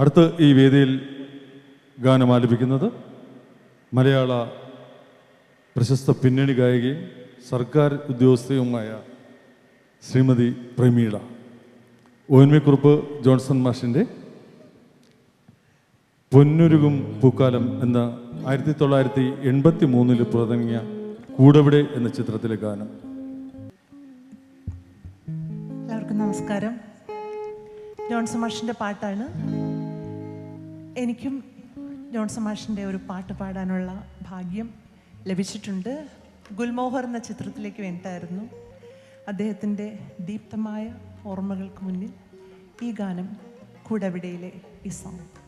അടുത്ത് ഈ വേദിയിൽ ഗാനം ആലപിക്കുന്നത് മലയാള പ്രശസ്ത പിന്നണി ഗായികയും സർക്കാർ ഉദ്യോഗസ്ഥയുമായ Srimathi Prameela. O N V Kurup Johnson മാഷിന്റെ പൊന്നുരുകും പൂക്കാലം എന്ന ആയിരത്തി തൊള്ളായിരത്തി എൺപത്തി മൂന്നിൽ പുറത്തിറങ്ങിയ കൂടവിടെ എന്ന ചിത്രത്തിലെ ഗാനം. എല്ലാവർക്കും നമസ്കാരം. ജോൺസൺ മാഷിന്റെ പാട്ടാണ്. എനിക്കും ജോൺസൺ മാഷിന്റെ ഒരു പാട്ട് പാടാനുള്ള ഭാഗ്യം ലഭിച്ചിട്ടുണ്ട്. ഗുൽമോഹർ എന്ന ചിത്രത്തിലേക്ക് വേണ്ടിയിട്ടായിരുന്നു. അദ്ദേഹത്തിന്റെ ദീപ്തമായ ഓർമ്മകൾക്ക് മുന്നിൽ ഈ ഗാനം കൂടവിടയിലെ ഈ സോങ്